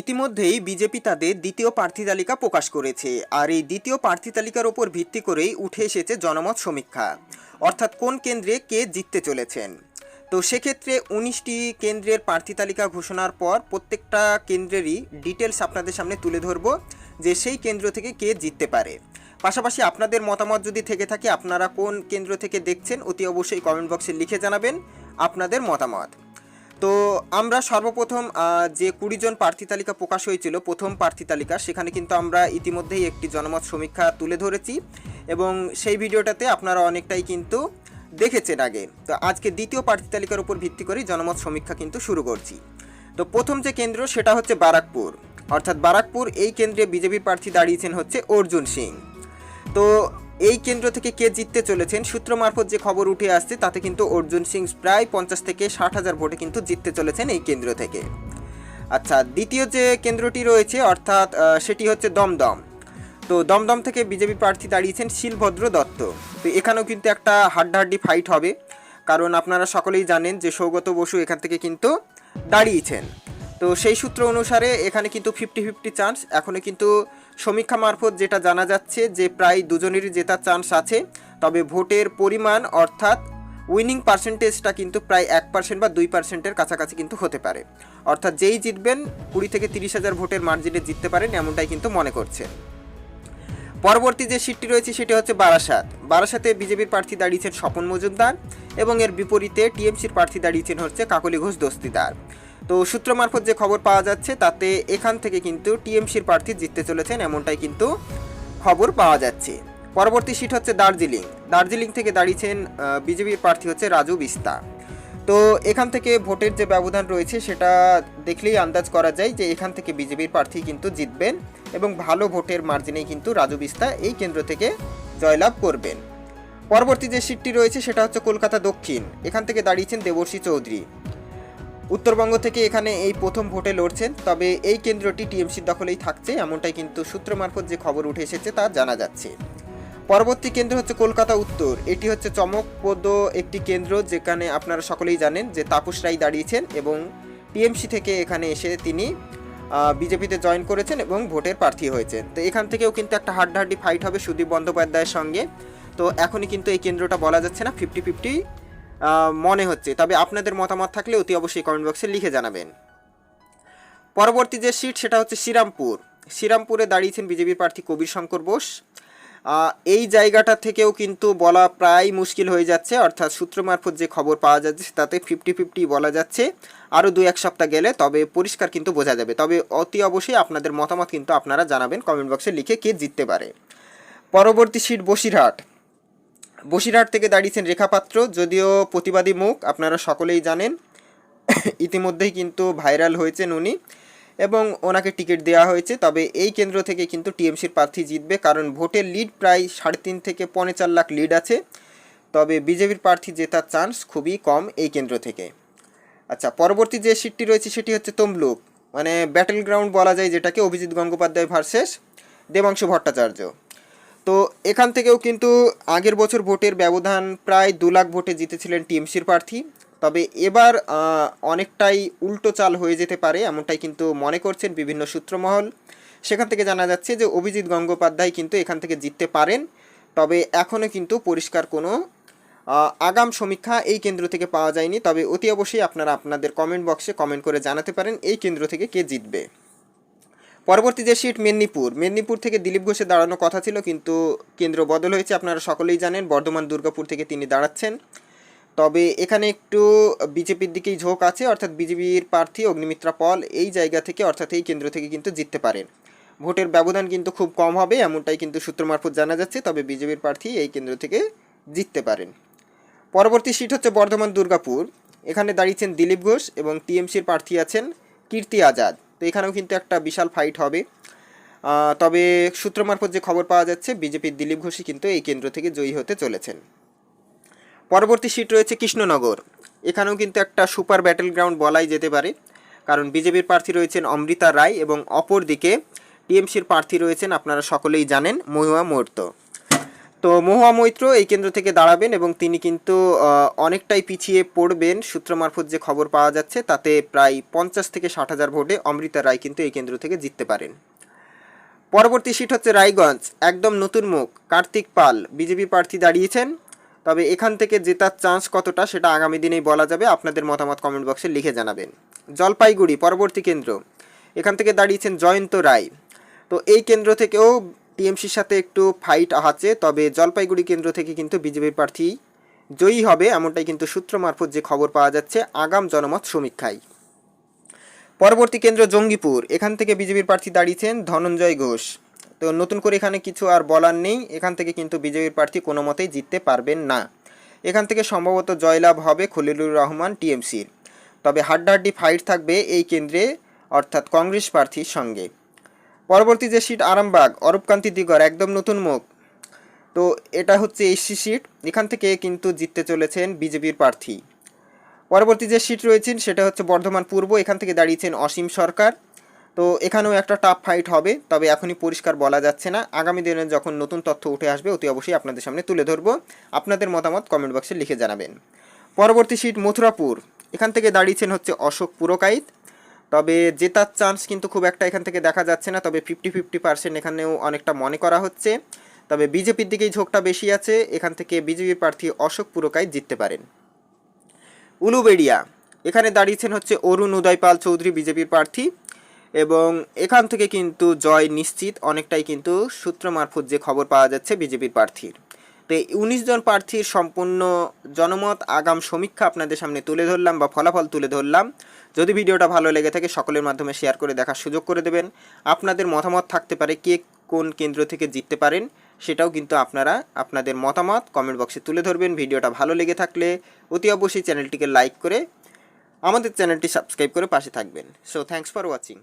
ইতিমধ্যেই বিজেপি তাদের দ্বিতীয় প্রার্থী তালিকা প্রকাশ করেছে, আর এই দ্বিতীয় প্রার্থী তালিকার ওপর ভিত্তি করেই উঠে এসেছে জনমত সমীক্ষা। অর্থাৎ কোন কেন্দ্রে কে জিততে চলেছেন? তো সেক্ষেত্রে উনিশটি কেন্দ্রের প্রার্থী তালিকা ঘোষণার পর প্রত্যেকটা কেন্দ্রেরই ডিটেলস আপনাদের সামনে তুলে ধরব যে সেই কেন্দ্র থেকে কে জিততে পারে। পাশাপাশি আপনাদের মতামত যদি থেকে থাকে, আপনারা কোন কেন্দ্র থেকে দেখছেন, অতি অবশ্যই কমেন্ট বক্সে লিখে জানাবেন আপনাদের মতামত। তো আমরা সর্বপ্রথম যে কুড়ি জন প্রার্থী তালিকা প্রকাশ হয়েছিল, প্রথম প্রার্থী তালিকা, সেখানে কিন্তু আমরা ইতিমধ্যেই একটি জনমত সমীক্ষা তুলে ধরেছি এবং সেই ভিডিওটাতে আপনারা অনেকটাই কিন্তু দেখেছেন আগে। তো আজকে দ্বিতীয় প্রার্থী তালিকার উপর ভিত্তি করেই জনমত সমীক্ষা কিন্তু শুরু করছি। তো প্রথম যে কেন্দ্র, সেটা হচ্ছে বারাকপুর। অর্থাৎ বারাকপুর, এই কেন্দ্রে বিজেপির প্রার্থী দাঁড়িয়েছেন হচ্ছে অর্জুন সিং। তো এই কেন্দ্র থেকে কে জিততে চলেছেন সূত্র মারফত যে খবর উঠে আসছে, তাতে কিন্তু অর্জুন সিং প্রায় পঞ্চাশ থেকে ষাট হাজার ভোটে কিন্তু জিততে চলেছেন এই কেন্দ্র থেকে। আচ্ছা দ্বিতীয় যে কেন্দ্রটি রয়েছে, অর্থাৎ সেটি হচ্ছে দমদম। তো দমদম থেকে বিজেপি প্রার্থী দাঁড়িয়েছেন শিলভদ্র দত্ত। তো এখানেও কিন্তু একটা হাড্ডাহাড্ডি ফাইট হবে। কারণ আপনারা সকলেই জানেন যে সৌগত বসু এখান থেকে কিন্তু দাঁড়িয়েছেন। তো সেই সূত্র অনুসারে এখানে কিন্তু ফিফটি ফিফটি চান্স এখনও কিন্তু সমীক্ষা মারফত যেটা জানা যাচ্ছে যে প্রায় দুজনেরই জেতার চান্স আছে। তবে ভোটের পরিমাণ অর্থাৎ উইনিং পার্সেন্টেজটা কিন্তু প্রায় এক পার্সেন্ট বা দুই পার্সেন্টের কাছাকাছি কিন্তু হতে পারে। অর্থাৎ যেই জিতবেন কুড়ি থেকে তিরিশ হাজার ভোটের মার্জিনে জিততে পারেন এমনটাই কিন্তু মনে করছে। পরবর্তী যে সিটটি রয়েছে সেটি হচ্ছে বারাসাত। বারাসাতে বিজেপির প্রার্থী দাঁড়িয়েছেন স্বপন মজুমদার এবং এর বিপরীতে টিএমসির প্রার্থী দাঁড়িয়েছেন হচ্ছে কাকলি ঘোষ দস্তিদার। তো সূত্র মারফত যে খবর পাওয়া যাচ্ছে, তাতে এখান থেকে কিন্তু টিএমসির প্রার্থী জিততে চলেছেন এমনটাই কিন্তু খবর পাওয়া যাচ্ছে। পরবর্তী সিট হচ্ছে দার্জিলিং। দার্জিলিং থেকে দাঁড়িয়েছেন বিজেপির প্রার্থী হচ্ছে রাজু বিস্তা। তো এখান থেকে ভোটের যে ব্যবধান রয়েছে, সেটা দেখলেই আন্দাজ করা যায় যে এখান থেকে বিজেপির প্রার্থী কিন্তু জিতবেন এবং ভালো ভোটের মার্জিনেই কিন্তু রাজু বিস্তা এই কেন্দ্র থেকে জয়লাভ করবেন। পরবর্তী যে সিটটি রয়েছে, সেটা হচ্ছে কলকাতা দক্ষিণ। এখান থেকে দাঁড়িয়েছেন দেবর্ষী চৌধুরী। উত্তরবঙ্গ থেকে এখানে এই প্রথম ভোটে লড়ছেন, তবে এই কেন্দ্রটি টিএমসির দখলেই থাকছে, এমনটাই কিন্তু সূত্র মারফত যে খবর উঠে এসেছে তা জানা যাচ্ছে। পরবর্তী কেন্দ্র হচ্ছে কলকাতা উত্তর, এটি হচ্ছে চমকপ্রদ একটি কেন্দ্র যেখানে আপনারা সকলেই জানেন যে তাপস রায় দাঁড়িয়েছেন এবং টিএমসি থেকে এখানে এসে তিনি বিজেপিতে জয়েন করেছেন এবং ভোটের প্রার্থী হয়েছেন। তো এখান থেকেও কিন্তু একটা হাড্ডাহাড্ডি ফাইট হবে সুদীপ বন্দ্যোপাধ্যায়ের সঙ্গে। তো এখনই কিন্তু এই কেন্দ্রটা বলা যাচ্ছে না, ফিফটি ফিফটি মনে হচ্ছে। তবে আপনাদের মতামত থাকলে অতি অবশ্যই কমেন্ট বক্সে লিখে জানাবেন। পরবর্তী যে সিট সেটা হচ্ছে শ্রীরামপুর। শ্রীরামপুরে দাঁড়িয়েছেন বিজেপির প্রার্থী কবির শঙ্কর বোস। এই জায়গাটা থেকেও কিন্তু বলা প্রায় মুশকিল হয়ে যাচ্ছে। অর্থাৎ সূত্র মারফত যে খবর পাওয়া যাচ্ছে, তাতে ফিফটি ফিফটি বলা যাচ্ছে। আরও দু এক সপ্তাহ গেলে তবে পরিষ্কার কিন্তু বোঝা যাবে। তবে অতি অবশ্যই আপনাদের মতামত কিন্তু আপনারা জানাবেন। কমেন্ট বক্সে লিখে কে জিততে পারে। পরবর্তী সিট বসিরহাট। বসিরহাট থেকে দাঁড়িয়েছেন রেখা পাত্র, যদিও প্রতিবাদী মুখ আপনারা সকলেই জানেন। ইতিমধ্যেই কিন্তু ভাইরাল হয়েছেন উনি এবং ওনাকে টিকিট দেওয়া হয়েছে। তবে এই কেন্দ্র থেকে কিন্তু টিএমসির প্রার্থী জিতবে, কারণ ভোটের লিড প্রায় সাড়ে তিন থেকে পৌনে চার লাখ লিড আছে। তবে বিজেপির প্রার্থী জেতার চান্স খুবই কম এই কেন্দ্র থেকে। আচ্ছা পরবর্তী যে সিটটি রয়েছে সেটি হচ্ছে তমলুক। মানে ব্যাটেল গ্রাউন্ড বলা যায় যেটাকে অভিজিৎ গঙ্গোপাধ্যায় ভার্সেস দেবাংশু ভট্টাচার্য। তো এখান থেকেও কিন্তু আগের বছর ভোটের ব্যবধান প্রায় দু লাখ ভোটে জিতেছিলেন টিএমসির প্রার্থী। তবে এবার অনেকটাই উল্টো চাল হয়ে যেতে পারে এমনটাই কিন্তু মনে করছেন বিভিন্ন সূত্রমহল। সেখান থেকে জানা যাচ্ছে যে অভিজিৎ গঙ্গোপাধ্যায় কিন্তু এখান থেকে জিততে পারেন। তবে এখনও কিন্তু পরিষ্কার কোনো আগাম সমীক্ষা এই কেন্দ্র থেকে পাওয়া যায়নি। তবে অতি অবশ্যই আপনারা আপনাদের কমেন্ট বক্সে কমেন্ট করে জানাতে পারেন এই কেন্দ্র থেকে কে জিতবে। পরবর্তী যে সিট মেদিনীপুর মেদিনীপুর থেকে দিলীপ ঘোষের দাঁড়ানোর কথা ছিল, কিন্তু কেন্দ্র বদল হয়েছে আপনারা সকলেই জানেন, বর্ধমান, দুর্গাপুর থেকে তিনি দাঁড়াচ্ছেন। তবে এখানে একটু বিজেপির দিকেই ঝোঁক আছে, অর্থাৎ বিজেপির প্রার্থী অগ্নিমিত্রা পল এই জায়গা থেকে, অর্থাৎ এই কেন্দ্র থেকে কিন্তু জিততে পারেন। ভোটের ব্যবধান কিন্তু খুব কম হবে, এমনটাই কিন্তু সূত্র মারফত জানা যাচ্ছে, তবে বিজেপির প্রার্থী এই কেন্দ্র থেকে জিততে পারেন। পরবর্তী সিট হচ্ছে বর্ধমান, দুর্গাপুর। এখানে দাঁড়িয়েছেন দিলীপ ঘোষ এবং টিএমসির প্রার্থী আছেন কীর্তি আজাদ। তো এখানেও কিন্তু একটা বিশাল ফাইট হবে। তবে সূত্র মারফত যে খবর পাওয়া যাচ্ছে বিজেপির দিলীপ ঘোষই কিন্তু এই কেন্দ্র থেকে জয়ী হতে চলেছেন। পরবর্তী সিট রয়েছে কৃষ্ণনগর। এখানেও কিন্তু একটা সুপার ব্যাটেল গ্রাউন্ড বলাই যেতে পারে, কারণ বিজেপির প্রার্থী রয়েছেন অমৃতা রায় এবং অপরদিকে টিএমসির প্রার্থী রয়েছেন আপনারা সকলেই জানেন মহুয়া মুহূর্ত তো মহুয়া মৈত্র এই কেন্দ্র থেকে দাঁড়াবেন এবং তিনি কিন্তু অনেকটাই পিছিয়ে পড়বেন। সূত্র মারফত যে খবর পাওয়া যাচ্ছে, তাতে প্রায় পঞ্চাশ থেকে ষাট হাজার ভোটে অমৃতা রায় কিন্তু এই কেন্দ্র থেকে জিততে পারেন। পরবর্তী সিট হচ্ছে রায়গঞ্জ। একদম নতুন মুখ, কার্তিক পাল, বিজেপি প্রার্থী দাঁড়িয়েছেন। তবে এখান থেকে জেতার চান্স কতটা, সেটা আগামী দিনেই বলা যাবে। আপনাদের মতামত কমেন্ট বক্সে লিখে জানাবেন। জলপাইগুড়ি, পরবর্তী কেন্দ্র। এখান থেকে দাঁড়িয়েছেন জয়ন্ত রায়। তো এই কেন্দ্র থেকেও টিএমসির সাথে একটু ফাইট আছে, তবে জলপাইগুড়ি কেন্দ্র থেকে কিন্তু বিজেপি প্রার্থী জয়ী হবে, এমনটাই কিন্তু সূত্র মারফত যে খবর পাওয়া যাচ্ছে আগাম জনমত সমীক্ষায়। পরবর্তী কেন্দ্র জঙ্গিপুর, এখান থেকে বিজেপির প্রার্থী দাঁড়িয়েছেন ধনঞ্জয় ঘোষ। তো নতুন করে এখানে কিছু আর বলার নেই, এখান থেকে কিন্তু বিজেপির প্রার্থী কোনো মতেই জিততে পারবেন না। এখান থেকে সম্ভবত জয়লাভ হবে খলিলুর রহমান টিএমসির। তবে হাড্ডাহাড্ডি ফাইট থাকবে এই কেন্দ্রে, অর্থাৎ কংগ্রেস প্রার্থীর সঙ্গে। পরবর্তী যে সিট আরামবাগ, অরূপকান্তি দিগর, একদম নতুন মুখ। তো এটা হচ্ছে এসসি সিট এখান থেকে কিন্তু জিততে চলেছেন বিজেপির প্রার্থী। পরবর্তী যে সিট রয়েছেন, সেটা হচ্ছে বর্ধমান পূর্ব। এখান থেকে দাঁড়িয়েছেন অসীম সরকার। তো এখানেও একটা টাফ ফাইট হবে, তবে এখনই পরিষ্কার বলা যাচ্ছে না। আগামী দিনে যখন নতুন তথ্য উঠে আসবে, অতি অবশ্যই আপনাদের সামনে তুলে ধরবো। আপনাদের মতামত কমেন্ট বক্সে লিখে জানাবেন। পরবর্তী সিট মথুরাপুর। এখান থেকে দাঁড়িয়েছেন হচ্ছে অশোক পুরকাইত। তবে জেতার চান্স কিন্তু খুব একটা এখান থেকে দেখা যাচ্ছে না, তবে ফিফটি ফিফটি পার্সেন্ট এখানেও অনেকটা মনে করা হচ্ছে। তবে বিজেপির দিকেই ঝোঁকটা বেশি আছে, এখান থেকে বিজেপি প্রার্থী অশোক পুরকাইত জিততে পারেন। উলুবেড়িয়া, এখানে দাঁড়িয়েছেন হচ্ছে অরুণ উদয়পাল চৌধুরী বিজেপির প্রার্থী এবং এখান থেকে কিন্তু জয় নিশ্চিত, অনেকটাই কিন্তু সূত্র মারফত যে খবর পাওয়া যাচ্ছে বিজেপির প্রার্থীর। তো উনিশ জন প্রার্থীর সম্পূর্ণ জনমত, আগাম সমীক্ষা আপনাদের সামনে তুলে ধরলাম বা ফলাফল তুলে ধরলাম। যদি ভিডিওটা ভালো লেগে থাকে, সকলের মাধ্যমে শেয়ার করে দেখার সুযোগ করে দেবেন। আপনাদের মতামত থাকতে পারে কে কোন কেন্দ্র থেকে জিততে পারেন, সেটাও কিন্তু আপনারা আপনাদের মতামত কমেন্ট বক্সে তুলে ধরবেন। ভিডিওটা ভালো লেগে থাকলে অতি অবশ্যই চ্যানেলটিকে লাইক করে আমাদের চ্যানেলটি সাবস্ক্রাইব করে পাশে থাকবেন। So thanks for watching